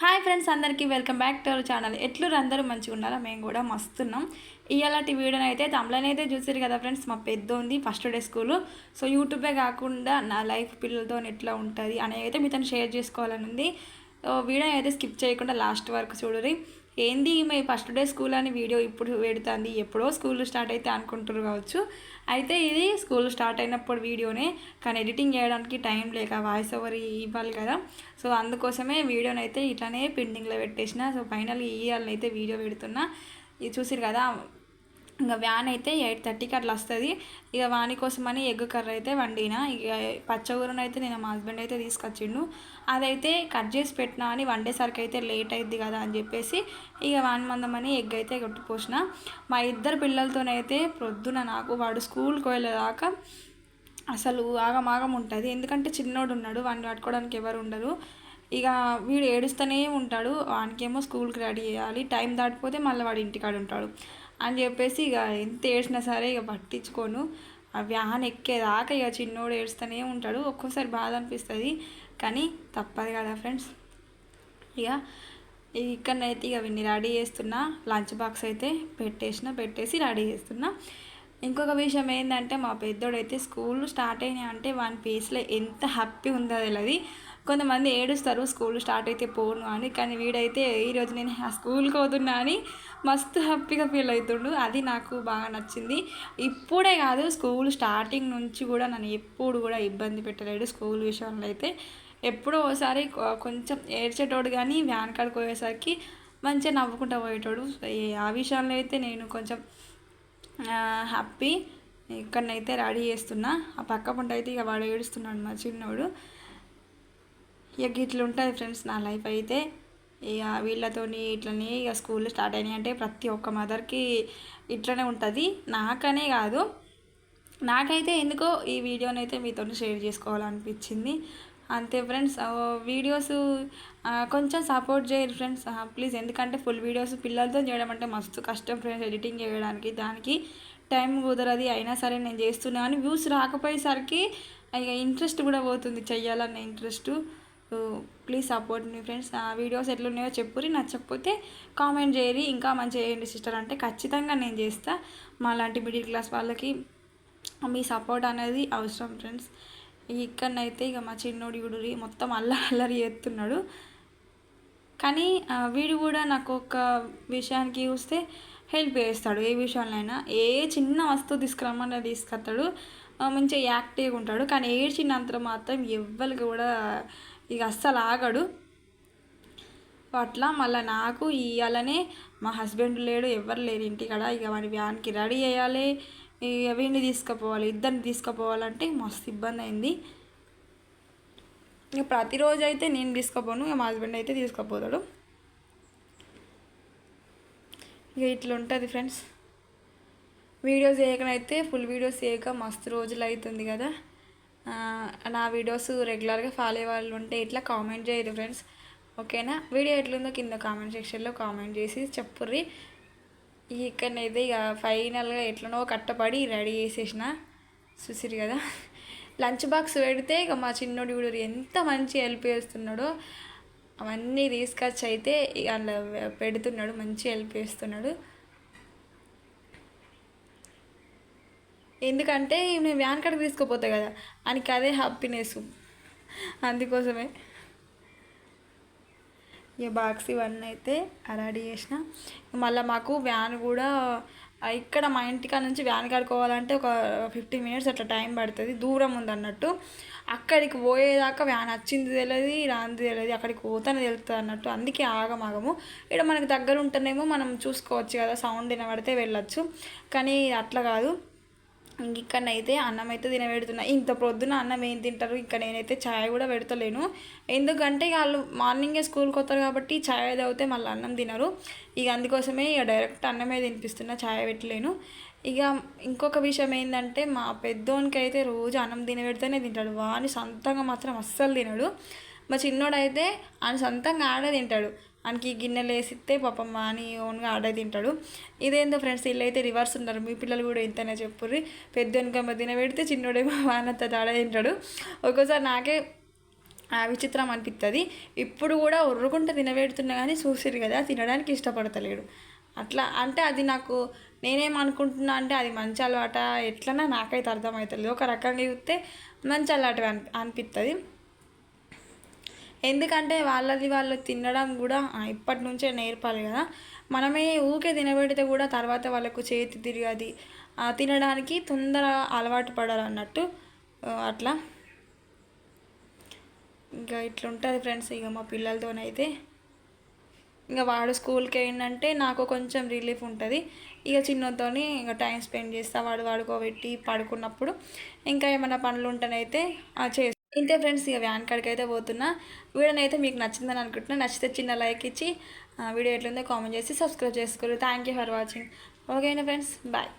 Hi friends అందరికీ welcome back to our channel. ఎట్లు అందరూ మంచిగా ఉండాలా మేము కూడా మస్తున్నాం. ఇలాంటి వీడియోని అయితే తమిళని అయితే చూసారు కదా ఫ్రెండ్స్ మా పెద్ద ఉంది ఫస్ట్ డే స్కూల్. సో యూట్యూబే కాకుండా నా లైఫ్ పిల్లలతో ఎట్లా ఉంటుంది అనేది అయితే మీతో షేర్ చేసుకోవాలని ఉంది. వీడియో అయితే స్కిప్ చేయకుండా లాస్ట్ వరకు చూడరి ఏంది ఈమె ఫస్ట్ డే స్కూల్ అని వీడియో ఇప్పుడు పెడుతుంది ఎప్పుడో స్కూల్ స్టార్ట్ అయితే అనుకుంటారు కావచ్చు. అయితే ఇది స్కూల్ స్టార్ట్ అయినప్పుడు వీడియోనే కానీ ఎడిటింగ్ చేయడానికి టైం లేక వాయిస్ ఓవర్ ఇవ్వాలి కదా. సో అందుకోసమే వీడియోని అయితే ఇట్లానే పెండింగ్లో పెట్టేసిన. సో ఫైనల్ ఇవ్వాలని అయితే వీడియో పెడుతున్నా. ఇది చూసిరు కదా ఇంకా వ్యాన్ అయితే ఎయిట్ థర్టీకి అట్లా వస్తుంది. ఇక వాని కోసమని ఎగ్ కర్ర అయితే వండిన. ఇక పచ్చగూరను అయితే నేను మా హస్బెండ్ అయితే తీసుకొచ్చిండు. అదైతే కట్ చేసి పెట్టినా అని వండేసరికి అయితే లేట్ అయింది కదా అని చెప్పేసి ఇక వాని మందమని ఎగ్ అయితే కొట్టిపోసిన. మా ఇద్దరు పిల్లలతోనైతే ప్రొద్దున నాకు వాడు స్కూల్కి వెళ్ళేదాకా అసలు ఆగమాగం ఉంటుంది. ఎందుకంటే చిన్నోడు ఉన్నాడు వాడిని పట్టుకోవడానికి ఎవరు ఉండరు. ఇక వీడు ఏడుస్తూనే ఉంటాడు. వానికేమో స్కూల్కి రెడీ చేయాలి. టైం దాటిపోతే మళ్ళీ వాడు ఇంటికాడ ఉంటాడు అని చెప్పేసి ఇక ఎంత ఏడ్చినా సరే ఇక పట్టించుకోను. ఆ వ్యాన్ ఎక్కేదాకా ఇక చిన్నోడు ఏడుస్తూనే ఉంటాడు. ఒక్కోసారి బాధ అనిపిస్తుంది. కానీ తప్పదు కదా ఫ్రెండ్స్. ఇక ఇక్కడనైతే ఇక విన్ని రెడీ చేస్తున్నా. లంచ్ బాక్స్ అయితే పెట్టేసిన పెట్టేసి రెడీ చేస్తున్నా. ఇంకొక విషయం ఏంటంటే మా పెద్దోడైతే స్కూల్ స్టార్ట్ అయినాయి అంటే వాని ఫేస్లో ఎంత హ్యాపీ ఉందో తెలియదు కొంతమంది ఏడుస్తారు స్కూల్ స్టార్ట్ అయితే పోను అని. కానీ వీడైతే ఈరోజు నేను ఆ స్కూల్కి పోతున్నా అని మస్తు హ్యాపీగా ఫీల్ అవుతుండు. అది నాకు బాగా నచ్చింది. ఇప్పుడే కాదు స్కూల్ స్టార్టింగ్ నుంచి కూడా నన్ను ఎప్పుడు కూడా ఇబ్బంది పెట్టలేడు స్కూల్ విషయంలో అయితే. ఎప్పుడో ఒకసారి కొంచెం ఏడ్చేటోడు కానీ వ్యాన్ కాడికి పోయేసరికి మంచిగా నవ్వుకుంటూ పోయేటోడు. ఆ విషయంలో అయితే నేను కొంచెం హ్యాపీ. ఇక్కడనైతే రెడీ చేస్తున్నా. ఆ పక్క పంట అయితే ఇక వాడు ఏడుస్తున్నాడు మా చిన్నోడు. ఇక ఇట్లా ఉంటుంది ఫ్రెండ్స్ నా లైఫ్ అయితే. ఇక వీళ్ళతోని ఇట్లనే ఇక స్కూల్ స్టార్ట్ అయినాయి అంటే ప్రతి ఒక్క మదర్కి ఇట్లనే ఉంటుంది. నాకనే కాదు. నాకైతే ఎందుకో ఈ వీడియోని అయితే మీతో షేర్ చేసుకోవాలనిపించింది. అంతే ఫ్రెండ్స్ వీడియోస్ కొంచెం సపోర్ట్ చేయరు ఫ్రెండ్స్. ప్లీజ్ ఎందుకంటే ఫుల్ వీడియోస్ పిల్లలతో చేయడం అంటే మస్తు కష్టం ఫ్రెండ్స్ ఎడిటింగ్ చేయడానికి దానికి టైం కుదరది. అయినా సరే నేను చేస్తున్నా కానీ వ్యూస్ రాకపోయేసరికి ఇక ఇంట్రెస్ట్ కూడా పోతుంది చెయ్యాలన్న ఇంట్రెస్ట్. ప్లీజ్ సపోర్ట్ మీ ఫ్రెండ్స్. ఆ వీడియోస్ ఎట్లున్నాయో చెప్పురి నచ్చకపోతే కామెంట్ చేయరి ఇంకా మంచిగా చేయండి సిస్టర్. అంటే ఖచ్చితంగా నేను చేస్తా. మా లాంటి మిడిల్ క్లాస్ వాళ్ళకి మీ సపోర్ట్ అనేది అవసరం ఫ్రెండ్స్. ఇక్కడనైతే ఇక మా చిన్నోడి గుడి మొత్తం అల్లరి అల్లరి చేస్తున్నాడు. కానీ వీడు కూడా నాకు ఒక విషయానికి చూస్తే హెల్ప్ చేస్తాడు. ఏ విషయంలో ఏ చిన్న వస్తువు తీసుకురమ్మన్నా తీసుకొస్తాడు. మంచిగా యాక్టివ్గా ఉంటాడు. కానీ ఏడ్చినంత మాత్రం ఎవ్వరికి కూడా ఇక అస్సలు ఆగడు. అట్లా మళ్ళీ నాకు ఇవ్వాలనే మా హస్బెండ్ లేడు ఎవరు లేరు ఇంటికాడ. ఇక వాడి వ్యాన్కి రెడీ చేయాలి ఇక వీడిని తీసుకుపోవాలి ఇద్దరిని తీసుకుపోవాలంటే మస్తు ఇబ్బంది అయింది. ఇక ప్రతిరోజు అయితే నేను తీసుకుపోను ఇక మా హస్బెండ్ అయితే తీసుకుపోతాడు. ఇక ఇట్లా ఉంటుంది ఫ్రెండ్స్. వీడియోస్ చేయకనైతే ఫుల్ వీడియోస్ చేయక మస్తు రోజులు అవుతుంది కదా. నా వీడియోస్ రెగ్యులర్గా ఫాలో అయ్యే వాళ్ళు ఉంటే ఇట్లా కామెంట్ చేయరు ఫ్రెండ్స్. ఓకేనా? వీడియో ఎట్లుందో కింద కామెంట్ సెక్షన్లో కామెంట్ చేసి చెప్పుర్రి. ఇక్కడనైతే ఇక ఫైనల్గా ఎట్లనో కట్టపడి రెడీ చేసేసిన చూసిరు కదా. లంచ్ బాక్స్ పెడితే ఇక మా చిన్నోడు వీడు ఎంత మంచి హెల్ప్ చేస్తున్నాడో. అవన్నీ తీసుకొచ్చి అయితే ఇక అలా పెడుతున్నాడు మంచి హెల్ప్ చేస్తున్నాడు. ఎందుకంటే నేను వ్యాన్ కాడికి తీసుకుపోతా కదా ఆయనకి అదే హ్యాపీనెస్ అందుకోసమే. ఇక బాక్స్ ఇవన్నీ అయితే రెడీ చేసిన. మళ్ళీ మాకు వ్యాన్ కూడా ఇక్కడ మా ఇంటికాడ నుంచి వ్యాన్ కడుకోవాలంటే ఒక ఫిఫ్టీన్ మినిట్స్ అట్లా టైం పడుతుంది. దూరం ఉంది అన్నట్టు. అక్కడికి పోయేదాకా వ్యాన్ వచ్చింది తెలియదు రాంది తెలియదు అక్కడికి పోతానే తెలుస్తుంది అన్నట్టు. అందుకే ఆగమాగము. ఇక్కడ మనకు దగ్గర ఉంటేనేమో మనం చూసుకోవచ్చు కదా సౌండ్ వినబడితే వెళ్ళచ్చు. కానీ అట్లా కాదు. ఇక్కడనైతే అన్నం అయితే తినబెడుతున్నా. ఇంత పొద్దున అన్నం ఏం తింటారు? ఇక్కడ నేనైతే ఛాయ్ కూడా పెడతలేను. ఎందుకంటే వాళ్ళు మార్నింగే స్కూల్కి వస్తారు కాబట్టి ఛాయ్ తాగితే మళ్ళీ అన్నం తినరు. ఇక అందుకోసమే ఇక డైరెక్ట్ అన్నమే తినిపిస్తున్నా ఛాయ్ పెట్టలేను. ఇక ఇంకొక విషయం ఏంటంటే మా పెద్దోనికి అయితే రోజు అన్నం తినబెడితేనే తింటాడు. వాని సొంతంగా మాత్రం అస్సలు తినడు. మా చిన్నోడైతే ఆయన సొంతంగా ఆడే తింటాడు. ఆయనకి గిన్నెలు వేసిస్తే పాపం అని ఓన్గా ఆడే తింటాడు. ఇదేందో ఫ్రెండ్స్ వీళ్ళు అయితే రివర్స్ ఉన్నారు. మీ పిల్లలు కూడా ఇంతనే చెప్పుర్రి. పెద్ద మధ్యన తినబెడితే చిన్నోడేమో వానత్త ఆడే తింటాడు. ఒక్కోసారి నాకే ఆ విచిత్రం అనిపిస్తుంది ఇప్పుడు కూడా ఉర్రుకుంట తినబెడుతున్నా కానీ చూసిరు కదా తినడానికి ఇష్టపడతలేడు. అట్లా అంటే అది నాకు నేనేమనుకుంటున్నా అంటే అది మంచి అలవాట? ఎట్లన్నా నాకైతే అర్థమవుతుంది ఒక రకంగా చూస్తే మంచి అలవాటు అని అనిపిస్తుంది ఎందుకంటే వాళ్ళది వాళ్ళు తినడం కూడా ఇప్పటి నుంచే నేర్పాలి కదా. మనమే ఊకే తినబెడితే కూడా తర్వాత వాళ్ళకు చేతి తిరిగది. తినడానికి తొందర అలవాటు పడాలన్నట్టు అన్నట్టు అట్లా. ఇంకా ఇట్లా ఉంటుంది ఫ్రెండ్స్ ఇక మా పిల్లలతోనైతే. ఇంకా వాడు స్కూల్కి ఏంటంటే నాకు కొంచెం రిలీఫ్ ఉంటుంది. ఇక చిన్నతోని ఇంకా టైం స్పెండ్ చేస్తా వాడు వాడుకోబెట్టి పడుకున్నప్పుడు. ఇంకా ఏమైనా పనులు ఉంటేనైతే చేస్తాను ఇంతే ఫ్రెండ్స్ ఇక వ్యాన్ కాడికి అయితే పోతున్నా. వీడియోని అయితే మీకు నచ్చిందని అనుకుంటున్నా. నచ్చితే చిన్న లైక్ ఇచ్చి వీడియో ఎట్లుందో కామెంట్ చేసి సబ్స్క్రైబ్ చేసుకోరు. థ్యాంక్ యూ ఫర్ వాచింగ్ ఓకేనా ఫ్రెండ్స్ బాయ్